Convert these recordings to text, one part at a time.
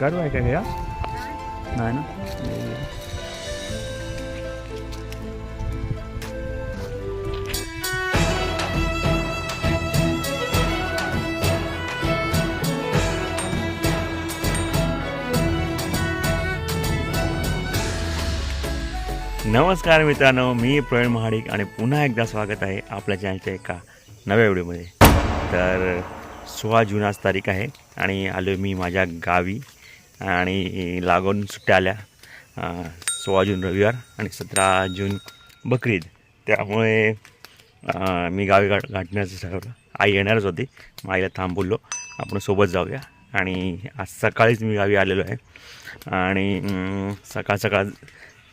शिकारू आहे का घ्या नाही ना नमस्कार मित्रांनो मी प्रवीण महाडिक आणि पुन्हा एकदा स्वागत आहे आपल्या चॅनलच्या एका नव्या व्हिडिओमध्ये. तर सोळा जून आज तारीख आहे आणि आलो मी माझ्या गावी. आणि लागून सुट्ट्या आल्या. सोळा जून रविवार आणि सतरा जून बकरीद. त्यामुळे मी गावी गाठ गाठण्याचं ठरवलं. आई येणारच होती. मग आईला थांब बोललो आपण सोबत जाऊया. आणि आज सकाळीच मी गावी आलेलो आहे. आणि सकाळ सकाळ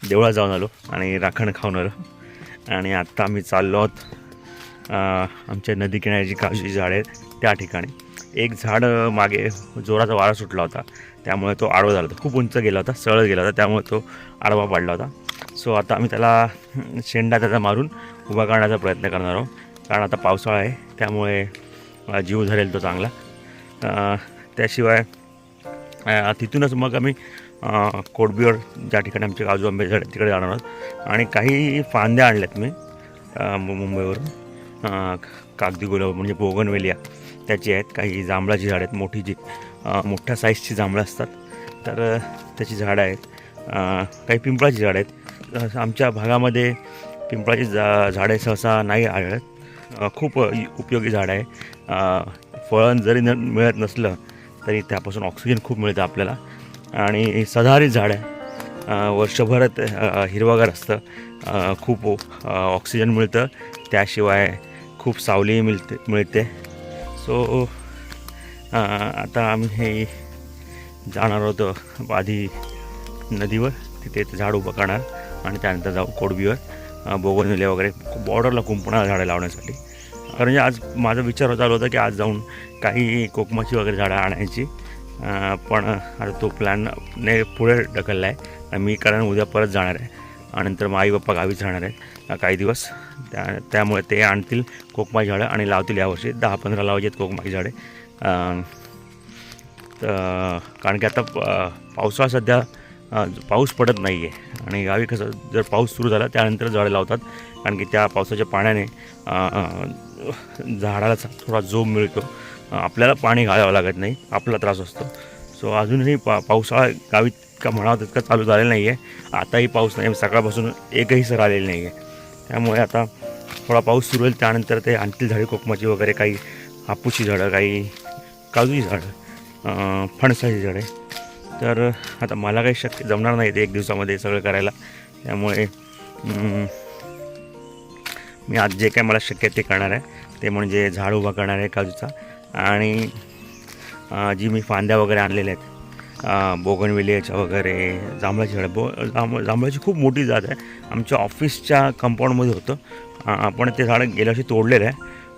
देवळात जाऊन आलो आणि राखण खाऊन आलो. आणि आत्ता आम्ही चाललो आहोत आमच्या नदी किनाऱ्याची काजूची झाड आहेत त्या ठिकाणी. एक झाड मागे जोराचा वारा सुटला होता. त्यामुळे तो आडवा झाला होता. खूप उंच गेला होता सरळ गेला होता त्यामुळे तो आडवा पडला होता. सो आता आम्ही त्याला शेंडा त्याचा मारून उभा करण्याचा प्रयत्न करणार आहोत. कारण आता पावसाळा आहे त्यामुळे जीव धरेल तो चांगला. त्याशिवाय तिथूनच मग आम्ही अ, कोडबीवर ज्या ठिकाणी आमचे काजू आंबे झाड तिकडे जाणार आहोत. आणि काही फांद्या आणल्यात मी मुंबईवरून. कागदी गुलाब म्हणजे बोगनवेलिया त्याची आहेत काही जांभळाची झाडं आहेत मोठी जी मोठ्या साईजची जांभळं असतात. तर त्याची झाडं आहेत काही पिंपळाची झाडं आहेत. आमच्या भागामध्ये पिंपळाची जा झाडे सहसा नाही आढळत. खूप उपयोगी झाड आहे. फळं जरी न मिळत नसलं तरी त्यापासून ऑक्सिजन खूप मिळतं आपल्याला. आणि सदाहरित झाड आहे. वर्षभरात हिरवागार असतं. खूप ऑक्सिजन मिळतं. त्याशिवाय खूप सावली मिळते मिळते. सो आता आम्ही हे जाणार होतो आधी नदीवर. तिथे झाड उभं करणार आणि त्यानंतर जाऊ कोडबीवर बोगनविले वगैरे बॉर्डरला कुंपणा झाडं लावण्यासाठी. कारण म्हणजे आज माझा विचार चालू होता की आज जाऊन काही कोकमाची वगैरे झाडं आणायची. पण आता तो प्लॅन ने पुढे ढकलला आहे मी कारण उद्या परत जाणार आहे. नंतर मग आई बाप्पा गावीच राहणार आहेत. काही दिवस. त्या त्यामुळे ते आणतील कोकमाची झाडं आणि लावतील यावर्षी. दहा पंधरा लावायचे आहेत कोकमाची झाडे तर कारण की आता पावसाळा सध्या पाऊस पडत नाही आहे आणि गावी कसं जर पाऊस सुरू झाला त्यानंतर झाडं लावतात. कारण की त्या पावसाच्या पाण्याने झाडाला थोडा जोम मिळतो. आपल्याला पाणी घालावं लागत नाही. आपला त्रास असतो. सो अजूनही पा पावसाळा गावी इतका म्हणावा तितका चालू झालेला नाही आहे आताही पाऊस नाही सकाळपासून एकही सर आलेली नाही आहे त्यामुळे आता थोडा पाऊस सुरू होईल त्यानंतर ते आणतील झाडे कोकमाची वगैरे काही हापूसची झाडं काही काजूची झाडं फणसाची झाडे. तर आता मला काही शक्य जमणार नाही ते एक दिवसामध्ये सगळं करायला. त्यामुळे मी आज जे काय मला शक्य आहे ते करणार आहे. ते म्हणजे झाड उभा करणार आहे काजूचा. आणि जी मी फांद्या वगैरे आणलेल्या आहेत बोगनविलेच वगैरे जांभळाची झाडं. बो जांभ जांभळाची खूप मोठी जात आहे. आमच्या ऑफिसच्या कंपाऊंडमध्ये होतं. आपण ते झाडं गेल्या वर्षी तोडलेलं आहे.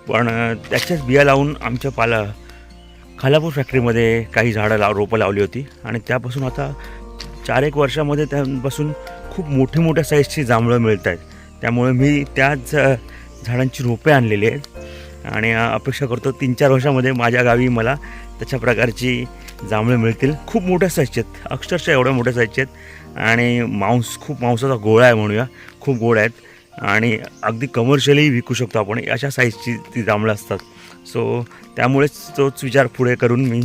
पण त्याच्याच बिया लावून आमच्या पाला खालापूर फॅक्टरीमध्ये काही झाडं लाव रोपं लावली होती. आणि त्यापासून आता चार एक वर्षामध्ये त्यापासून खूप मोठ्या मोठ्या साईजची जांभळं मिळत आहेत. त्यामुळे मी त्याच झाडांची रोपे आणलेली आहेत. आणि अपेक्षा करतो तीन चार वर्षामध्ये माझ्या गावी मला तशा प्रकारची जांभळं मिळतील. खूप मोठ्या साईजचे आहेत. अक्षरशः एवढ्या मोठ्या साईजचे आहेत. आणि मांस खूप मांसाचा गोळा आहे म्हणूया. खूप गोड आहेत. आणि अगदी कमर्शियली विकू शकतो आपण. अशा साईजची ती जांभळं असतात. सो त्यामुळेच तोच विचार पुढे करून मी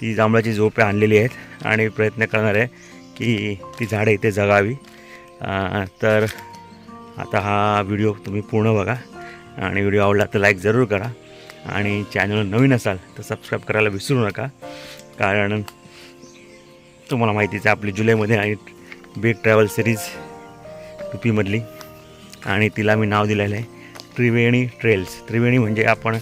ती जांभळाची झोपे आणलेली आहेत. आणि प्रयत्न करणार आहे की ती झाडं इथे जगावी. तर आता हा व्हिडिओ तुम्ही पूर्ण बघा. आणि व्हिडिओ आवडला तर लाईक जरूर करा. आणि चॅनल नवीन असाल तर सबस्क्राईब करायला विसरू नका. कारण तुम्हाला माहितीच आहे आपली जुलैमध्ये आणि बिग ट्रॅव्हल सिरीज युपीमधली आणि तिला मी नाव दिलेलं आहे त्रिवेणी ट्रेल्स त्रिवेणी म्हणजे आपण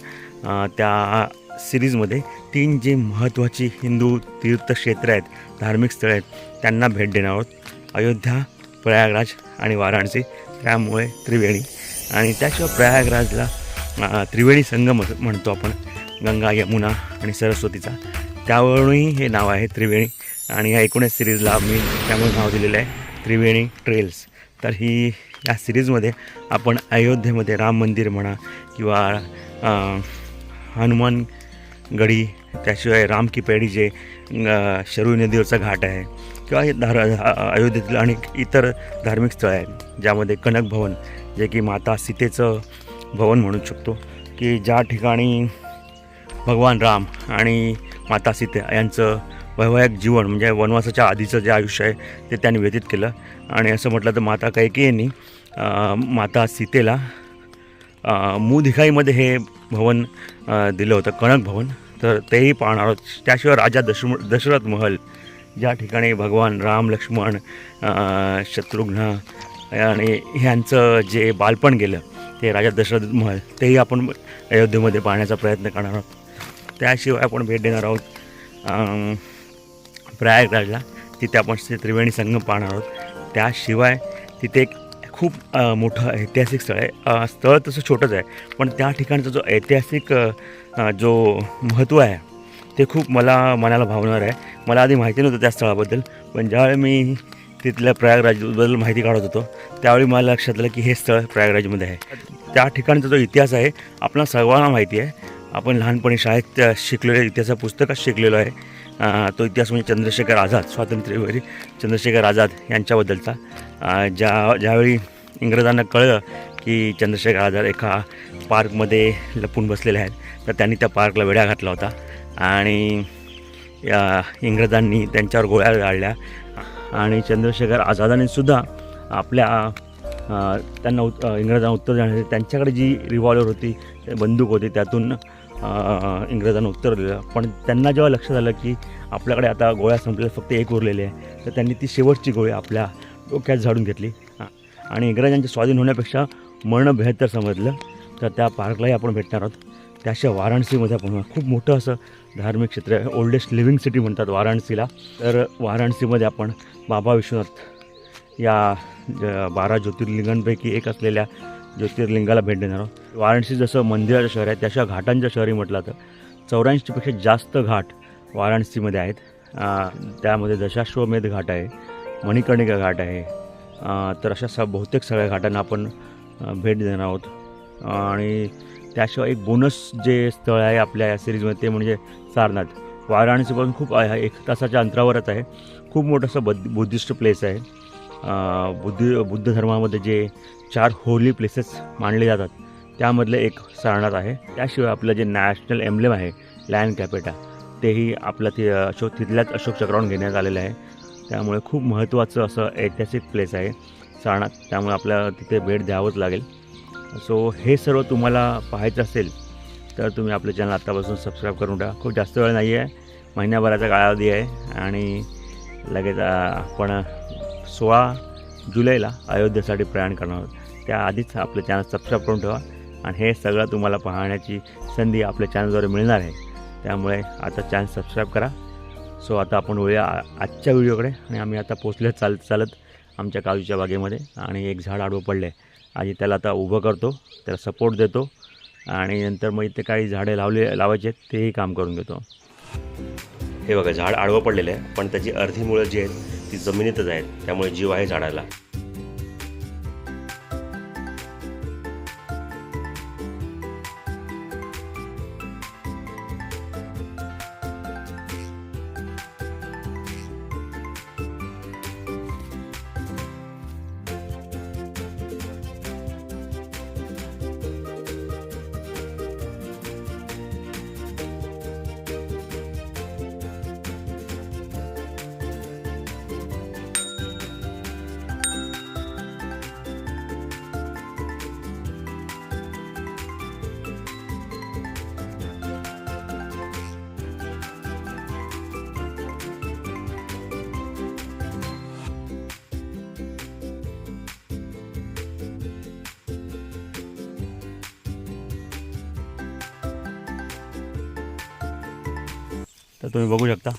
त्या सिरीजमध्ये तीन जे महत्त्वाची हिंदू तीर्थक्षेत्र आहेत धार्मिक स्थळं आहेत त्यांना भेट देणार आहोत. अयोध्या प्रयागराज आणि वाराणसी त्यामुळे त्रिवेणी. आणि त्याशिवाय प्रयागराजला त्रिवेणी संगम म्हणतो आपण. गंगा यमुना आणि सरस्वतीचा. त्यावरूनही हे नाव आहे त्रिवेणी. आणि या एकूणच सिरीजला मी त्यामुळे नाव दिलेलं आहे त्रिवेणी ट्रेल्स तर ही या सिरीजमध्ये आपण अयोध्येमध्ये राम मंदिर म्हणा किंवा हनुमान गडी त्याशिवाय राम की पेढी जे शरू नदीवरचा घाट आहे किंवा हे धार अयोध्येतील अनेक इतर धार्मिक स्थळं आहेत ज्यामध्ये कनक भवन जे की माता सीतेचं भवन म्हणू शकतो की ज्या ठिकाणी भगवान राम आणि माता सीते यांचं वैवाहिक जीवन म्हणजे वनवासाच्या आधीचं जे आयुष्य आहे ते त्यांनी व्यतीत केलं. आणि असं म्हटलं तर माता कैकेयींनी माता सीतेला मुदिखाईमध्ये हे भवन दिलं होतं कणक भवन. तर तेही पाहणार आहोत. त्याशिवाय राजा दश दशरथ महल ज्या ठिकाणी भगवान राम लक्ष्मण शत्रुघ्न आणि ह्यांचं जे बालपण गेलं ते राजा दशरथ महल तेही आपण अयोध्येमध्ये पाहण्याचा प्रयत्न करणार आहोत. त्याशिवाय आपण भेट देणार आहोत. प्रयागराजला. तिथे आपण श्री त्रिवेणी संगम पाहणार आहोत. त्याशिवाय तिथे एक खूप मोठं ऐतिहासिक स्थळ आहे. स्थळ तसं छोटंच आहे. पण त्या ठिकाणचा जो ऐतिहासिक जो महत्त्व आहे ते खूप मला मनाला भावणार आहे. मला आधी माहिती नव्हतं त्या स्थळाबद्दल. पण ज्यावेळी मी तिथल्या प्रयागराजबद्दल माहिती काढत होतो त्यावेळी मला लक्षात आलं की हे स्थळ प्रयागराजमध्ये आहे. त्या ठिकाणचा जो इतिहास आहे आपला सर्वांना माहिती आहे. आपण लहानपणी शाळेत शिकलेल्या इतिहासा पुस्तकात शिकलेलो आहे. तो इतिहास म्हणजे चंद्रशेखर आझाद स्वातंत्र्यवीर चंद्रशेखर आझाद यांच्याबद्दलचा. ज्या ज्यावेळी इंग्रजांना कळलं की चंद्रशेखर आझाद एका पार्कमध्ये लपून बसलेले आहेत तर त्यांनी त्या पार्कला वेढा घातला होता. आणि या इंग्रजांनी त्यांच्यावर गोळ्या गाळल्या आणि चंद्रशेखर आझादाने सुद्धा आपल्या त्यांना उत इंग्रजांना उत्तर देण्यासाठी त्यांच्याकडे जी रिव्हॉल्वर होती बंदूक होती त्यातून इंग्रजांना उत्तर दिलं. पण त्यांना जेव्हा लक्षात आलं की आपल्याकडे आता गोळ्या संपलेल्या फक्त एक उरलेली आहे तर त्यांनी ती शेवटची गोळी आपल्या डोक्यात झाडून घेतली. आणि इंग्रजांच्या स्वाधीन होण्यापेक्षा मरणं बेहत्तर समजलं. तर त्या पार्कलाही आपण भेटणार आहोत. त्याशिवाय वाराणसीमध्ये आपण खूप मोठं असं धार्मिक क्षेत्र आहे. ओल्डेस्ट लिव्हिंग सिटी म्हणतात वाराणसीला. तर वाराणसीमध्ये आपण बाबा विश्वनाथ या बारा ज्योतिर्लिंगांपैकी एक असलेल्या ज्योतिर्लिंगाला भेट देणार आहोत. वाराणसी जसं मंदिराचं शहर आहे तशा घाटांचं शहरही म्हटलं तर चौऱ्याऐंशीपेक्षा जास्त घाट वाराणसीमध्ये आहेत. त्यामध्ये दशाश्वमेध घाट आहे मणिकर्णिका घाट आहे. तर अशा स बहुतेक सगळ्या घाटांना आपण भेट देणार आहोत. आणि त्याशिवाय एक बोनस जे स्थळ आहे आपल्या या सिरीजमध्ये ते म्हणजे सारनाथ. वाराणसीपासून खूप आहे एक तासाच्या अंतरावरच आहे. खूप मोठं असं बद्ध बुद्धिस्ट प्लेस आहे. बुद्ध बुद्ध धर्मामध्ये जे चार होली प्लेसेस मानले जातात. त्यामधलं एक सारनाथ आहे. त्याशिवाय आपलं जे नॅशनल एम्ब्लेम आहे लँड कॅपेटा तेही आपलं ते अशोक तिथल्याच अशोक चक्रावून घेण्यात आलेलं आहे. त्यामुळे खूप महत्त्वाचं असं ऐतिहासिक प्लेस आहे सारनाथ. त्यामुळे आपल्याला तिथे भेट द्यावंच लागेल. सो हे सर्व तुम्हाला पाहायचं असेल तर तुम्ही आपलं चॅनल आत्तापासून सबस्क्राईब करून टाका खूप जास्त वेळ नाही आहे महिन्याभराचा कालावधी आहे आणि लगेच आपण सोळा जुलैला अयोध्येसाठी प्रयाण करणार आहोत. त्याआधीच आपलं चॅनल सबस्क्राईब करून ठेवा आणि हे सगळं तुम्हाला पाहण्याची संधी आपल्या चॅनलद्वारे मिळणार आहे. त्यामुळे आता चॅनल सबस्क्राईब करा. सो आता आपण वळूया आजच्या व्हिडिओकडे आणि आम्ही आता पोचले चालत चालत आमच्या काजूच्या बागेमध्ये आणि एक झाड आडवं पडलं आहे आधी त्याला आता उभं करतो त्याला सपोर्ट देतो आणि नंतर मग इथे काही झाडे लावले लावायचे आहेत तेही काम करून घेतो. हे बघा झाड आडवं पडलेलं आहे पण त्याची अर्धी मुळं जी आहेत ती जमिनीतच आहेत त्यामुळे जीव आहे झाडाला. तर तुम्ही बघू शकता.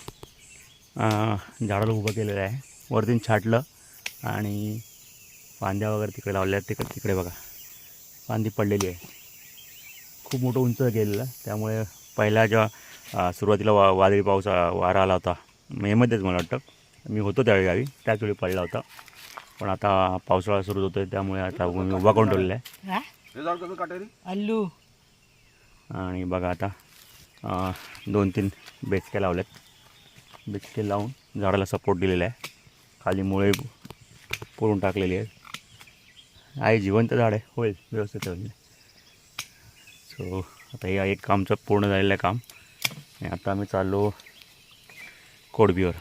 झाडाला उभं केलेलं आहे. वरतून छाटलं आणि फांद्या वगैरे तिकडे लावल्या आहेत. तिकडे तिकडे बघा. फांदी पडलेली आहे. खूप मोठं उंच गेलेलं त्यामुळे पहिला जेव्हा सुरुवातीला वा वादळी पाऊस वारा आला होता मेमध्येच मला वाटतं. मी होतो त्यावेळी गावी. त्याच वेळी पडला होता. पण आता पावसाळा सुरू होतो आहे त्यामुळे आता मी उभा करून ठेवलेला आहे. झाड कसं काटेरी? अल्लू. आणि बघा आता. दोन तीन बेचक्या लावल्यात बेचके लावून झाडाला सपोर्ट दिलेला आहे. खाली मुळे पुरून टाकलेली आहेत. आहे जिवंत झाड आहे. होईल व्यवस्थित होईल सो म्हणजे. आता हे एक कामचं पूर्ण झालेलं आहे काम. आणि आता आम्ही चाललो कोडबीवर.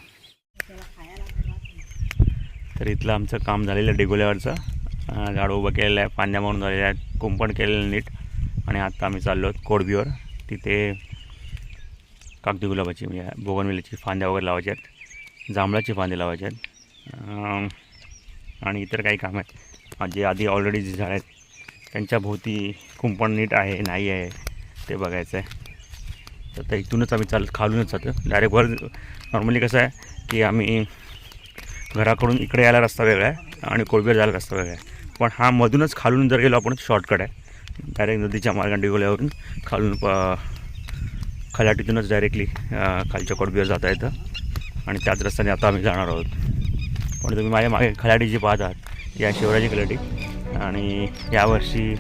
तर इथलं आमचं काम झालेलं आहे डेगोल्यावरचं. झाड उभं केलेलं आहे पाण्या म्हणून झालेलं आहे कुंपण केलेलं आहे नीट. आणि आता आम्ही चाललो आहोत कोडबीवर. तिथे कागदी गुलाबाची म्हणजे बोगनवेलीची फांद्या वगैरे लावायच्या आहेत. जांभळाची फांदे लावायचे आहेत. आणि इतर काही कामं आहेत. जे आधी ऑलरेडी जे झाड आहेत त्यांच्या भोवती कुंपण नीट आहे नाही आहे ते बघायचं आहे तर त्या इथूनच आम्ही चालत खालूनच जातो डायरेक्ट वर नॉर्मली कसं आहे की आम्ही घराकडून इकडे यायला रस्ता वेगळा आहे आणि कोळबेर जायला रस्ता वेगळा आहे. पण हा मधूनच खालून जर गेलो आपण शॉर्टकट आहे. डायरेक्ट नदीच्या मार्गाने डिगोल्यावरून खालून प खलाटीतूनच डायरेक्टली खालच्या कोडबीवर जाता येतं. आणि त्याच रस्त्याने आता आम्ही जाणार आहोत. पण तुम्ही माझ्या मागे खलाटी जी पाहत आहात या शिवराजी खलाटी. आणि यावर्षी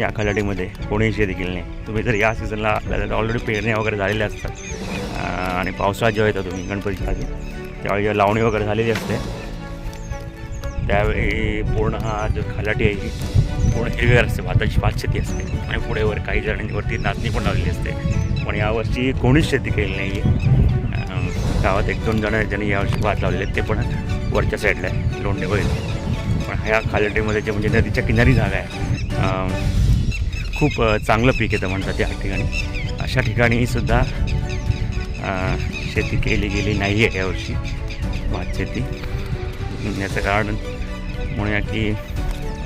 या खलाटीमध्ये कोणीही शेती केली नाही. तुम्ही जर या सीझनला ऑलरेडी पेरण्या वगैरे झालेल्या असतात आणि पावसाळ्यात जेव्हा येतो तुम्ही गणपतीच्या आधी त्यावेळी जेव्हा लावणी वगैरे झालेली असते त्यावेळी पूर्ण हा जो खलाटी आहे ही पूर्ण हिरवीगार असते भाताची भात शेती असते. आणि पुढे वर काही जणांवरती नाचणी पण लावलेली असते. पण यावर्षी कोणीच शेती केली नाही आहे गावात एक दोन जण ज्यांनी यावर्षी भात लावलेले आहेत ते पण वरच्या साईडला आहे लोंढे होईल. पण ह्या खालटीमध्ये जे म्हणजे नदीच्या किनारी जागा आहे खूप चांगलं पीक येतं म्हणतात या ठिकाणी. अशा ठिकाणीसुद्धा शेती केली गेली नाही आहे यावर्षी भात शेती. याचं कारण म्हणूया की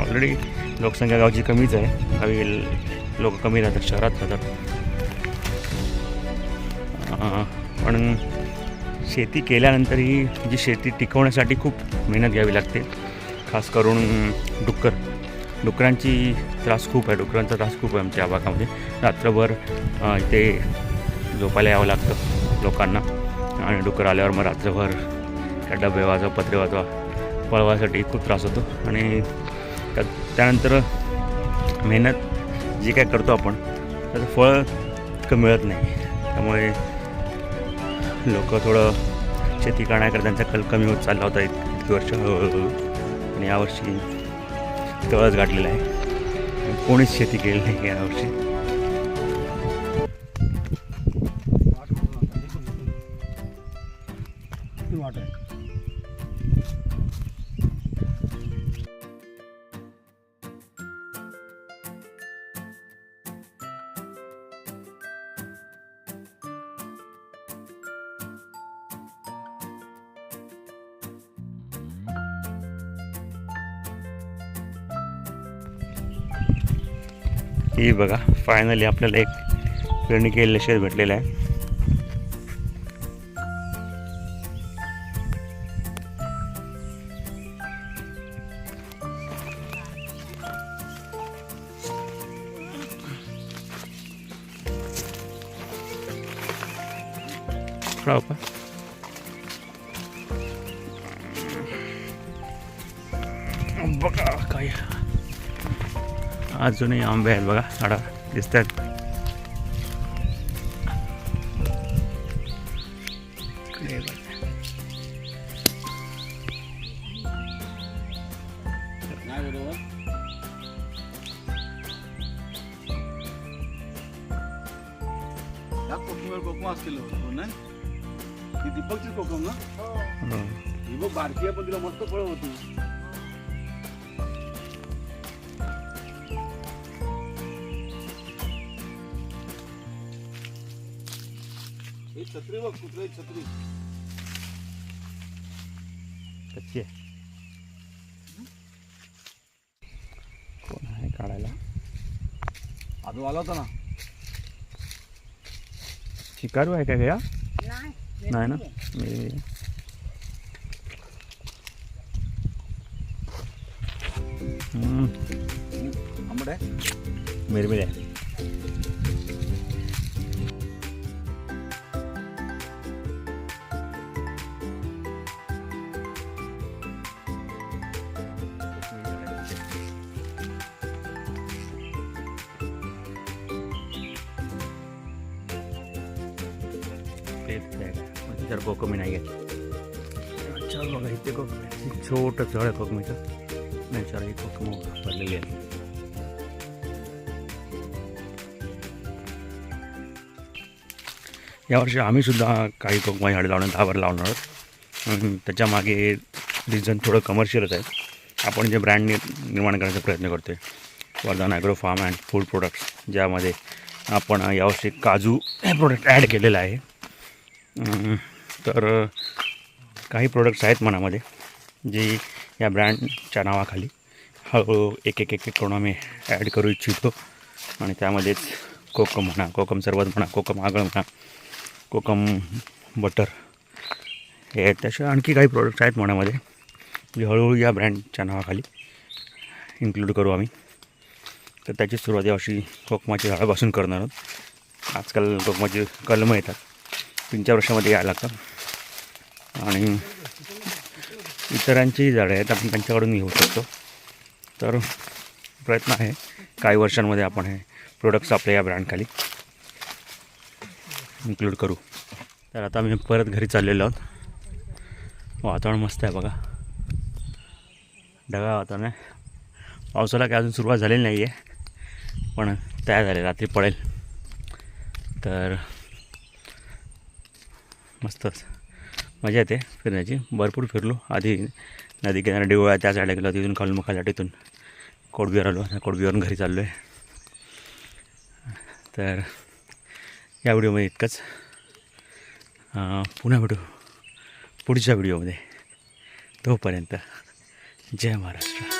ऑलरेडी लोकसंख्या गावची कमीच आहे. गावी लोक कमी राहतात शहरात राहतात. पण शेती केल्यानंतरही जी शेती टिकवण्यासाठी खूप मेहनत घ्यावी लागते. खास करून डुक्कर. डुकरांची त्रास खूप आहे. डुकरांचा त्रास खूप आहे आमच्या भागामध्ये. रात्रभर इथे झोपायला यावं लागतं लोकांना. आणि डुक्कर आल्यावर मग रात्रभर त्या डबे वाजवा पत्रे वाजवा पळवायसाठी खूप त्रास होतो. आणि त्या त्यानंतर मेहनत जी काय करतो आपण त्याचं फळ इतकं मिळत नाही. त्यामुळे लोक थोडं शेती करण्याकडे त्यांचा कल कमी होत चालला होता इतकी वर्ष. हळूहळू आणि यावर्षी तळच गाठलेला आहे. कोणीच शेती केली नाही यावर्षी वाटत ही बघा फायनली आपल्याला एक पेरणी केलेलं शेत भेटलेलं आहे. थोडा अजूनही आंबे आहेत बघा झाडा दिसत आहेत कोकमा असतील ना दीपकचीच कोकम ना? ही। बघ बारकी आहे पण तिला मस्त फळ होती छत्री बघ कुठली छत्री कच्ची आहे. कोण आहे काढायला? आजू आला होता ना? शिकारू आहे का गया नाही नाही ना? मी हम्म, आंबट आहे? मिरमिर आहे. तेच आहे. कोकमी नाही आहे बघा इथे कोकमी छोटं झाड आहे कोकमीचं नाही चार ही कोकम भरलेली आहे. यावर्षी आम्हीसुद्धा काही कोकमा झाडे लावणार दहा लावणार आहोत. अं, रिझन थोडं कमर्शियलच आहे. आपण जे ब्रँड निर्माण करण्याचा प्रयत्न करतो आहे Vardhan agro farm and food products ज्यामध्ये आपण यावर्षी काजू हे प्रोडक्ट ॲड केलेलं आहे. तर काही प्रोडक्ट्स आहेत मनामध्ये जी या ब्रँडच्या नावाखाली हळूहळू एक एक एक एक करून आम्ही ॲड करू इच्छितो. आणि त्यामध्येच कोकम म्हणा कोकम सरबत म्हणा कोकम आगळ म्हणा कोकम बटर हे आहेत. त्याशिवाय आणखी काही प्रोडक्ट्स आहेत मनामध्ये जे हळूहळू या ब्रँडच्या नावाखाली इन्क्लूड करू आम्ही. तर त्याची सुरुवात अशी कोकमाची झाडापासून करणार आहोत. आजकाल कोकमाचे कलमं येतात. तीन चार वर्षामध्ये यायला लागतात आणि इतरांची झाडं आहेत आपण त्यांच्याकडून घेऊ शकतो. तर प्रयत्न आहे काही वर्षांमध्ये आपण हे प्रोडक्ट्स आपल्या या ब्रँडखाली इन्क्लूड करू. तर आता मी परत घरी चाललेलो आहोत. वातावरण मस्त आहे बघा. ढगाळ वातावरण आहे. पावसाला काय अजून सुरुवात झालेली नाही आहे पण तयार झाले रात्री पडेल. तर मस्तच मजा येते फिरण्याची. भरपूर फिरलो. आधी नदी किनारा डिवळा त्या साईडला गेलो. तिथून खालून मग तिथून कोडबीवर आलो. आता कोडबीवरून घरी चाललो आहे तर या व्हिडिओमध्ये इतकंच. पुन्हा भेटू. पुढच्या व्हिडिओमध्ये. तोपर्यंत जय महाराष्ट्र.